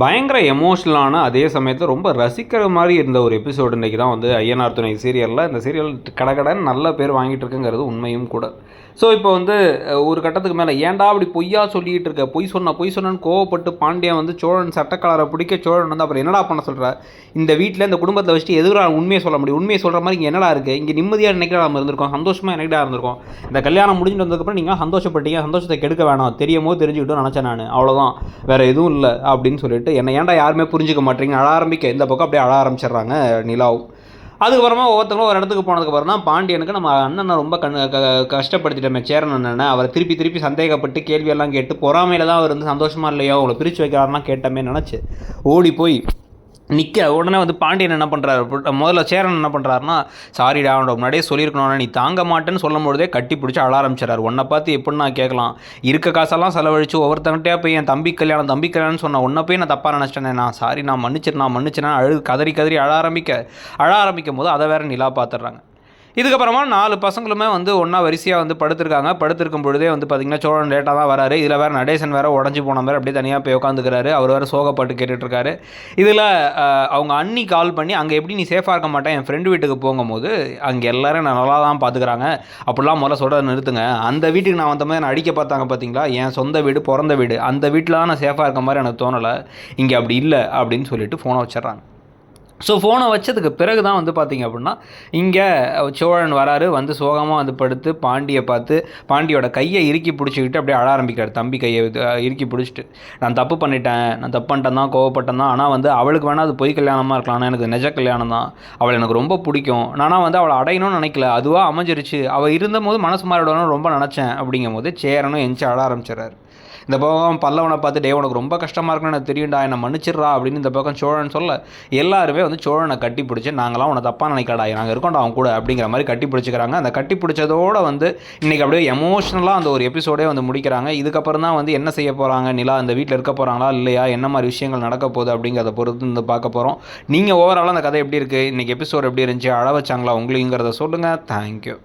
பயங்கர எமோஷ்னலான அதே சமயத்தில் ரொம்ப ரசிக்கிற மாதிரி இருந்த ஒரு எபிசோடு இன்றைக்கி தான் வந்து ஐயனார் துணை சீரியலில் இந்த சீரியல் கடகடன்னு நல்ல பேர் வாங்கிட்டு இருக்குங்கிறது உண்மையும் கூட. ஸோ இப்போ வந்து ஒரு கட்டத்துக்கு மேலே ஏன்டா அப்படி பொய்யா சொல்லிகிட்டு இருக்க? பொய் சொன்னா பொய் சொன்னேன்னு கோவப்பட்டு பாண்டியன் வந்து சோழன் சட்டக்கலரை பிடிக்க சோழன் வந்து அப்புறம் என்னடா பண்ண சொல்கிற இந்த வீட்டில் இந்த குடும்பத்தை வச்சுட்டு எதுரா உண்மையை சொல்ல முடியும்? உண்மையை சொல்கிற மாதிரி இங்கே என்னடா இருக்குது இங்கே நிம்மதியாக நினைக்கிறா இருந்திருக்கோம். சந்தோஷமாக நினைக்கிறா இருந்திருக்கோம். இந்த கல்யாணம் முடிஞ்சுட்டு வந்ததுக்கப்புறம் நீங்கள் சந்தோஷப்பட்டீங்க. சந்தோஷத்தை கெடுக்க வேணாம். தெரியுமோ தெரிஞ்சுக்கிட்டோம் நினச்சேன் நான். அவ்வளோதான் வேறு எதுவும் இல்லை. அப்படின்னு சொல்லிட்டு என்னை ஏன்டா யாருமே புரிஞ்சுக்க மாட்டேங்க அழ ஆரம்பிக்க. இந்த பக்கம் அப்படியே அழ ஆரம்பிச்சிடுறாங்க நிலாவும். அதுக்கப்புறமா ஒவ்வொருத்தங்களும் ஒரு இடத்துக்கு போனதுக்கப்புறம் தான் பாண்டியனுக்கு நம்ம அண்ணனை ரொம்ப கண் க கஷ்டப்படுத்திட்டோமே. சேரன் அண்ணனை அவரை திருப்பி திருப்பி சந்தேகப்பட்டு கேள்வியெல்லாம் கேட்டு பொறாமையில தான் அவர் வந்து சந்தோஷமா இல்லையோ அவங்களை பிரித்து வைக்கிறாருலாம் கேட்டமே நினச்சி ஓடி போய் நிற்க உடனே வந்து பாண்டியன் என்ன பண்ணுறாரு முதல்ல சேரன் என்ன பண்ணுறாருன்னா சாரிடா அவனோட முன்னாடியே சொல்லியிருக்கணும் நீ தாங்க மாட்டேன்னு சொல்லும் பொழுதே கட்டி பிடிச்சி அழ ஆரம்பிச்சிடறாரு. உன்னை பார்த்து எப்படி நான் கேட்கலாம். இருக்க காசெல்லாம் செலவழிச்சு ஒவ்வொருத்தங்கிட்டே போய் என் தம்பி கல்யாணம் தம்பி கல்யாணம்னு சொன்ன உன்னை போய் நான் தப்பாக நினச்சிட்டேன். நான் சாரி நான் மன்னிச்சிரு நான் மன்னிச்சேன் அழு கதறி கதறி அழ ஆரம்பிக்க அழ ஆரம்பிக்கும் போது அதை வேற நிலா பார்த்துட்றாங்க. இதுக்கப்புறமா நாலு பசங்களுமே வந்து ஒன்றா வரிசையாக வந்து படுத்திருக்காங்க. படுத்திருக்கும் பொழுதே வந்து பார்த்திங்கன்னா சோழன் லேட்டாக தான் வராரு. இதில் வேறு நடேசன் வேறு உடஞ்சி போன மாதிரி அப்படியே தனியாக போய் உட்காந்துக்கிறாரு அவர் வேறு சோகப்பாட்டு கேட்டுட்ருக்காரு. இதில் அவங்க அண்ணி கால் பண்ணி அங்கே எப்படி நீ சேஃபாக இருக்க மாட்டேன்? என் ஃப்ரெண்டு வீட்டுக்கு போகும்போது அங்கே எல்லோரும் நான் நல்லா தான் பார்த்துக்கிறாங்க அப்படிலாம் முதல்ல சொல்கிறத நிறுத்துங்க. அந்த வீட்டுக்கு நான் வந்த மாதிரி நான் அடிக்க பார்த்தாங்க பார்த்தீங்களா என் சொந்த வீடு பிறந்த வீடு. அந்த வீட்டில் தான் நான் சேஃபாக இருக்க மாதிரி எனக்கு தோணலை. இங்கே அப்படி இல்லை. அப்படின்னு சொல்லிட்டு ஃபோனை வச்சிடுறாங்க. ஸோ ஃபோனை வச்சதுக்கு பிறகு தான் வந்து பார்த்தீங்க அப்படின்னா இங்கே சோழன் வராரு வந்து சோகமாக வந்து படுத்து பாண்டியை பார்த்து பாண்டியோட கையை இறுக்கி பிடிச்சிக்கிட்டு அப்படியே அழ ஆரம்பிக்கிறார். தம்பி கையை இறுக்கி பிடிச்சிட்டு நான் தப்பு பண்ணிட்டேன் நான் தப்பு பண்ணிட்டேன் தான் கோவப்பட்டேன் தான் ஆனால் வந்து அவளுக்கு வேணால் அது பொய் கல்யாணமாக இருக்கலாம் ஆனால் எனக்கு நிஜ கல்யாணம் தான் அவளை எனக்கு ரொம்ப பிடிக்கும் நானாக வந்து அவளை அடையணும்னு நினைக்கல அதுவாக அமைஞ்சிருச்சு அவள் இருந்தபோது மனசு மாறிடணும்னு ரொம்ப நினச்சேன். அப்படிங்கும் போது சேரனும் எஞ்சி அழ ஆரம்பிச்சிடறாரு. இந்த பக்கம் பல்லவனை பார்த்து டே உனக்கு ரொம்ப கஷ்டமாக இருக்குன்னு எனக்கு தெரியும்டா என்னை மன்னிச்சிடுறா அப்படின்னு இந்த பக்கம் சோழன் சொல்ல எல்லாருமே வந்து சோழனை கட்டி பிடிச்சி நாங்களாம் உன்னை தப்பாக நினைக்கடா நாங்கள் இருக்கோம்டா அவன் கூட அப்படிங்கிற மாதிரி கட்டி பிடிச்சிக்கிறாங்க அந்த கட்டி பிடிச்சதோட வந்து இன்றைக்கி அப்படியே எமோஷ்னலாக அந்த ஒரு எபிசோடே வந்து முடிக்கிறாங்க. இதுக்கப்புறம் தான் வந்து என்ன செய்ய போகிறாங்க நிலா அந்த வீட்டில் இருக்க போகிறாங்களா இல்லையா? என்ன மாதிரி விஷயங்கள் நடக்க போகுது? அப்படிங்கிறத பொறுத்து வந்து பார்க்க போகிறோம் நீங்கள் ஓவராலாக அந்த கதை எப்படி இருக்குது இன்றைக்கி எபிசோட் எப்படி இருந்துச்சு? அழ வச்சாங்களா? உங்களுங்கிறத சொல்லுங்கள் தேங்க்யூ